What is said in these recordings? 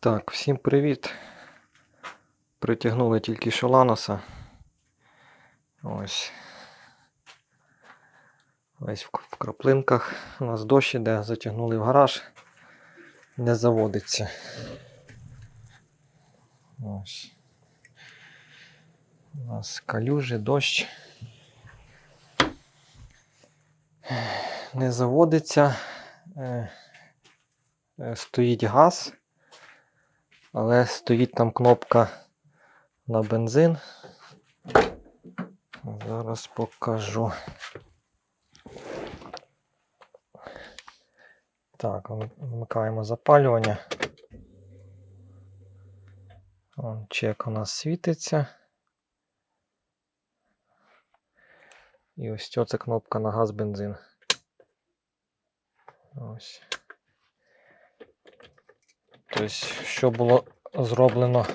Так, всім привіт. Притягнули тільки що Ланоса. Ось. Весь в краплинках. У нас дощ іде, затягнули в гараж. Не заводиться. Ось. У нас калюжі, дощ. Не заводиться. Е, е, Стоїть газ. Але стоїть там кнопка на бензин. Зараз покажу. Так, вмикаємо запалювання. Вон, чек у нас світиться. І ось ця кнопка на газ бензин. Ось. Тобто, що було зроблено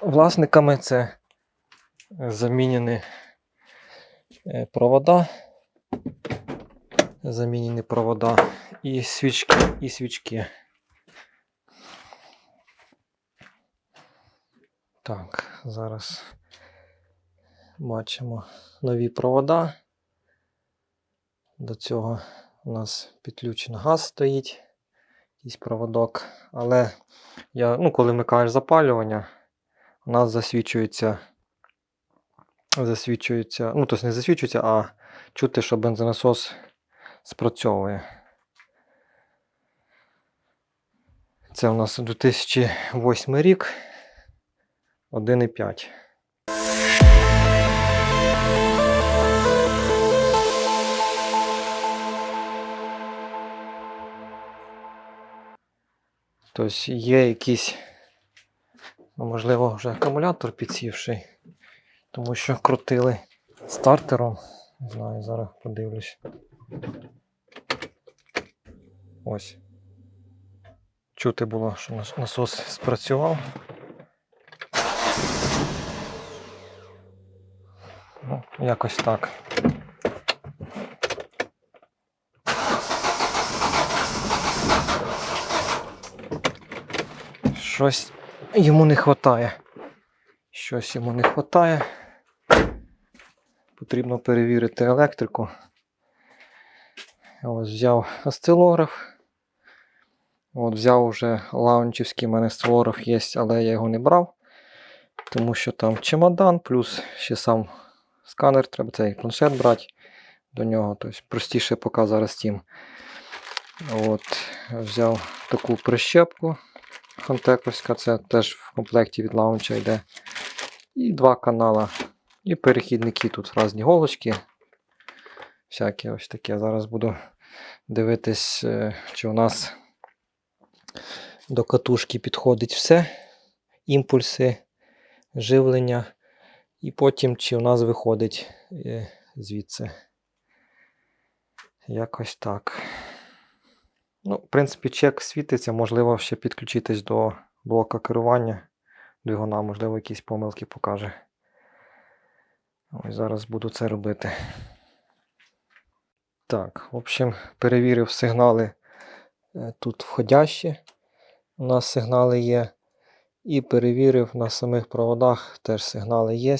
власниками, це замінені е, провода. Замінені провода і свічки, і свічки. Так, зараз бачимо нові провода. До цього у нас підключений газ стоїть якийсь проводок. Але я, ну, коли вмикаєш запалювання, у нас засвічується. Засвічується, ну, тобто не засвічується, а чути, що бензонасос спрацьовує. Це у нас 2008 рік 1,5. Тобто є якийсь, ну, можливо, вже акумулятор підсівший, тому що крутили стартером. Не знаю, зараз подивлюсь. Ось. Чути було, що нас- насос спрацював. Ну, якось так. Щось йому не вистачає. Щось йому не вистачає. Потрібно перевірити електрику. Ось взяв осцилограф. От взяв вже лаунчівський, у мене осцилограф є, але я його не брав. Тому що там чемодан, плюс ще сам сканер, треба цей планшет брати до нього. Тобто простіше поки зараз тим. От, взяв таку прищепку Хантековська, це теж в комплекті від лаунча йде. І два канала. І перехідники тут різні голочки. Всякі ось таке. Зараз буду дивитись, е, чи у нас до катушки підходить все. Імпульси, живлення. І потім, чи у нас виходить е, звідси. Якось так. Ну, в принципі, чек світиться, можливо, ще підключитись до блока керування двигуна, можливо, якісь помилки покаже. Ось зараз буду це робити. Так, в общем, перевірив сигнали е, тут входящі. У нас сигнали є. І перевірив на самих проводах теж сигнали є.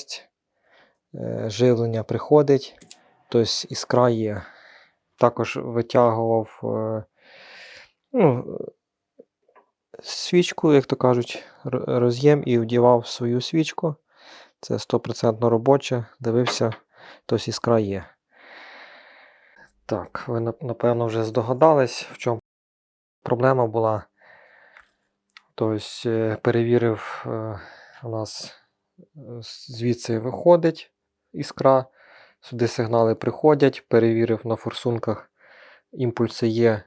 Е, Живлення приходить, тобто іскра є. Також витягував е, ну, свічку, як то кажуть, роз'єм і вдівав свою свічку. Це 100% робоче. Дивився, тобто іскра є. Так, ви напевно вже здогадались, в чому проблема була. Тобто перевірив, е, у нас е, звідси виходить іскра, сюди сигнали приходять, перевірив на форсунках, імпульси є,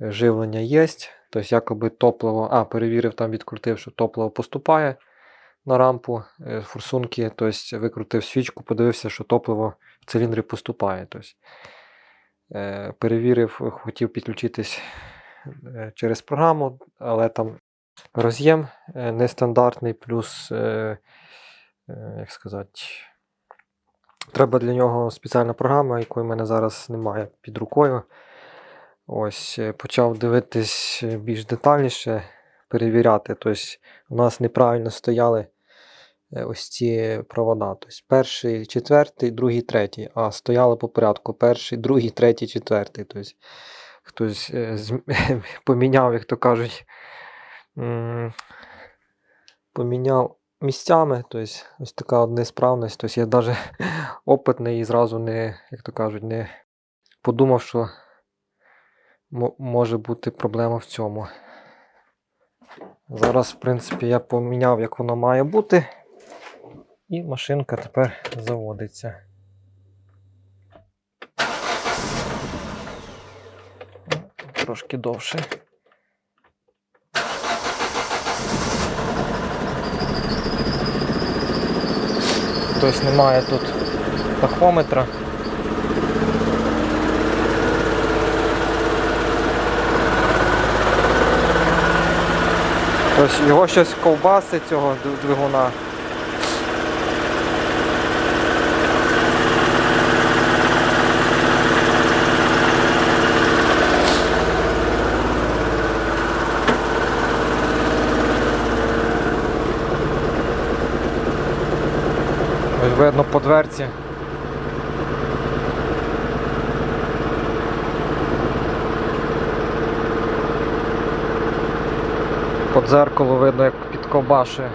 живлення є. Тобто, якоби топливо, а, перевірив, там відкрутив, що топливо поступає на рампу, е, форсунки, тобто викрутив свічку, подивився, що топливо в циліндрі поступає. Тобто, е, перевірив, хотів підключитись е, через програму, але там роз'єм нестандартний, плюс, як сказати, треба для нього спеціальна програма, якої в мене зараз немає під рукою. Ось, е, почав дивитись більш детальніше, перевіряти. Тобто у нас неправильно стояли е, ось ці провода. Тобто перший, четвертий, другий, третій. А стояли по порядку. Перший, другий, третій, четвертий. Тобто хтось е, поміняв, як то кажуть, поміняв місцями. Тобто ось така несправність. Тобто я навіть опитний і зразу не, як то кажуть, не подумав, що може бути проблема в цьому. Зараз, в принципі, я поміняв, як воно має бути. І машинка тепер заводиться. Трошки довше. Тобто немає тут тахометра. Тобто його щось ковбаси цього двигуна. Ось видно по дверці. По дзеркалу видно, як підковбашує.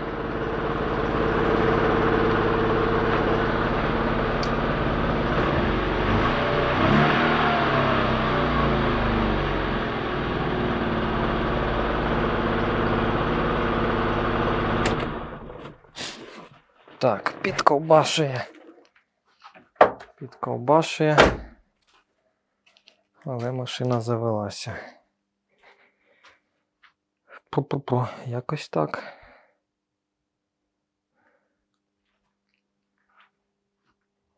Так, підковбашує. Підковбашує. Але машина завелася. Пу-пу-пу, якось так.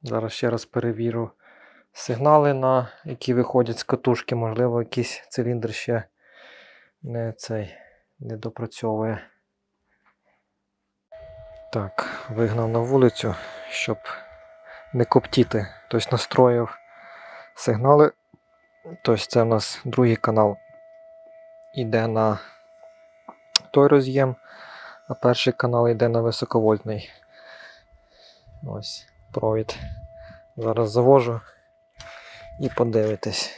Зараз ще раз перевірю сигнали, на які виходять з катушки. Можливо, якийсь циліндр ще не цей не допрацьовує. Так, вигнав на вулицю, щоб не коптіти. Тобто настроїв сигнали. Тобто це у нас другий канал йде на той роз'єм, а перший канал йде на високовольтний. Ось провід. Зараз завожу і подивитесь.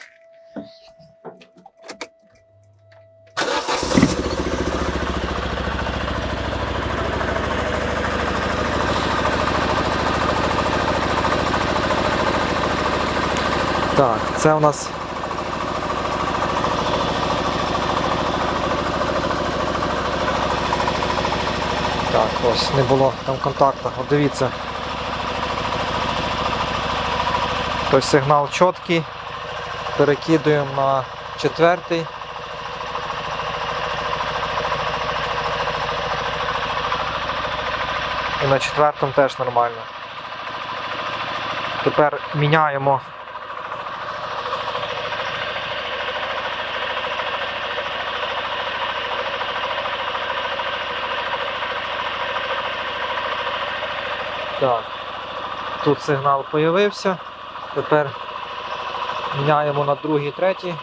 Так, це у нас Так, ось не було там контакту. От дивіться. Тобто сигнал чіткий. Перекидуємо на четвертий. І на четвертому теж нормально. Тепер міняємо. Так. Тут сигнал появився. Тепер міняємо на другий, третій.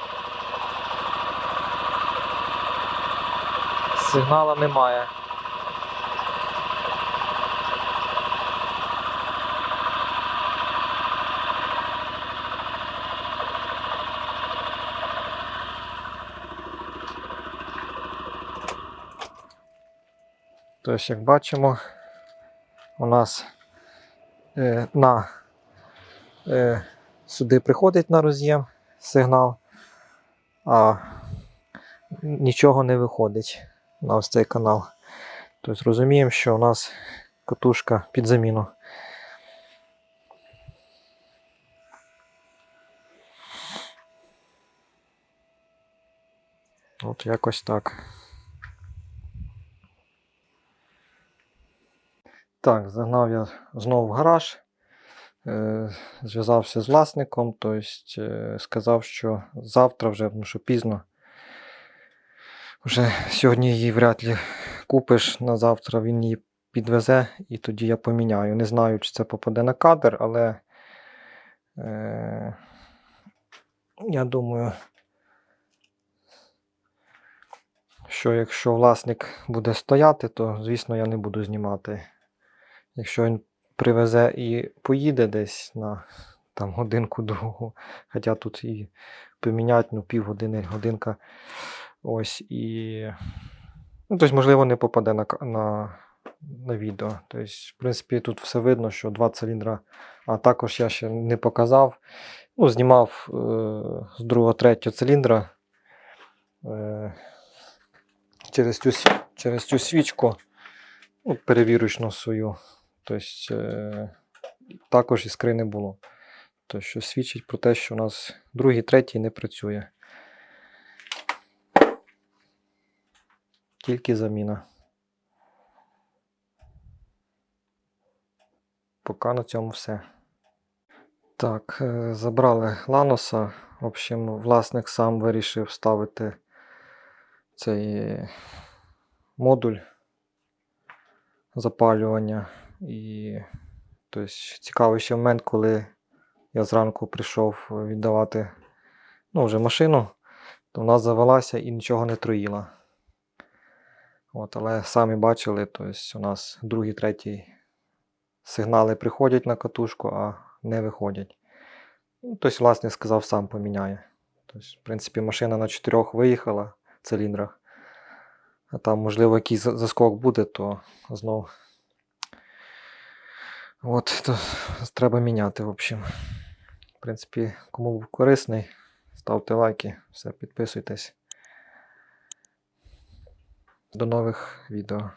Сигнала немає. Тобто, як бачимо, у нас на е, сюди приходить на роз'єм сигнал, а нічого не виходить на ось цей канал. Тобто розуміємо, що у нас катушка під заміну. От якось так. Так, загнав я знову в гараж. Е, зв'язався з власником, тобто е, сказав, що завтра вже, ну що пізно. Вже сьогодні її вряд ли купиш, на завтра він її підвезе і тоді я поміняю. Не знаю, чи це попаде на кадр, але е, я думаю, що якщо власник буде стояти, то звісно я не буду знімати. Якщо він привезе і поїде десь на там, годинку другу, хоча тут і поміняти, ну, півгодини, годинка. Ось і. Ну, тобто, можливо, не попаде на, на, на відео. Тобто, в принципі, тут все видно, що два циліндра, а також я ще не показав. Ну, знімав е, з другого, третього циліндра е, через, цю, через цю свічку, ну, перевірочну свою. Тобто, е, також іскри не було. Тобто, що свідчить про те, що у нас другий, третій не працює. Тільки заміна. Поки на цьому все. Так, е, забрали Ланоса. В общем, власник сам вирішив ставити цей модуль запалювання. І тобто, цікавий ще момент, коли я зранку прийшов віддавати ну, вже машину, то вона завелася і нічого не троїла. От, але самі бачили, тобто у нас другий, третій сигнали приходять на катушку, а не виходять. Тобто, власне, сказав, сам поміняє. Тобто, в принципі, машина на чотирьох виїхала в циліндрах. А там, можливо, якийсь заскок буде, то знов. От, то треба міняти, в общем. В принципі, кому був корисний, ставте лайки, все, підписуйтесь. До нових відео.